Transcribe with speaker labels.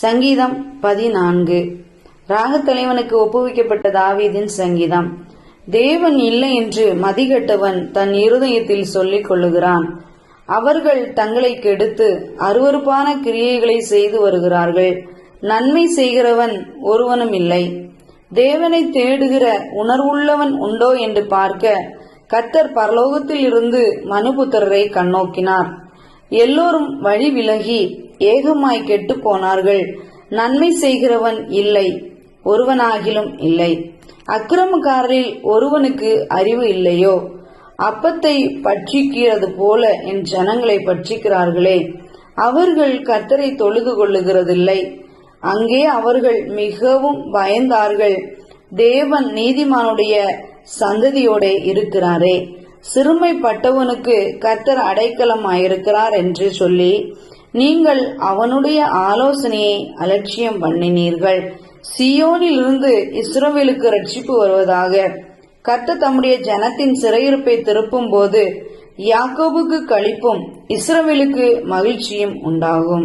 Speaker 1: சங்கீதம் பதினான்கு. ராகத்தலைவனுக்கு ஒப்புவிக்கப்பட்ட தாவீதின் சங்கீதம். தேவன் இல்லை என்று மதிகட்டவன் தன் இருதயத்தில் சொல்லிக் கொள்ளுகிறான். அவர்கள் தங்களை கெடுத்து அருவருப்பான கிரியைகளை செய்து வருகிறார்கள். நன்மை செய்கிறவன் ஒருவனும் இல்லை. தேவனை தேடுகிற உணர்வுள்ளவன் உண்டோ என்று பார்க்க கத்தர் பரலோகத்தில் இருந்து மனுபுத்திரரை கண்ணோக்கினார். எல்லோரும் வழி விலகி ஏகமாய் கெட்டு போனார்கள் நன்மை செய்கிறவன் இல்லை ஒருவனாகிலும் இல்லை. அக்கிரமக்காரரில் ஒருவனுக்கு அறிவு இல்லையோ? அப்பத்தை பட்சிக்கிறது போல என் ஜனங்களை பட்சிக்கிறார்களே. அவர்கள் கத்தரை தொழுது கொள்ளுகிறதில்லை. அங்கே அவர்கள் மிகவும் பயந்தார்கள். தேவன் நீதிமானுடைய சந்ததியோட இருக்கிறாரே. சிறுமைப்பட்டவனுக்கு கத்தர் அடைக்கலமாயிருக்கிறார் என்று சொல்லி நீங்கள் அவனுடைய ஆலோசனையை அலட்சியம் பண்ணினீர்கள். சியோனில் இருந்து ரட்சிப்பு வருவதாக. கர்த்தர் தம்முடைய ஜனத்தின் சிறையிருப்பை திருப்பும் போது யாக்கோபுக்கு களிப்பும் இஸ்ரவேலுக்கு மகிழ்ச்சியும் உண்டாகும்.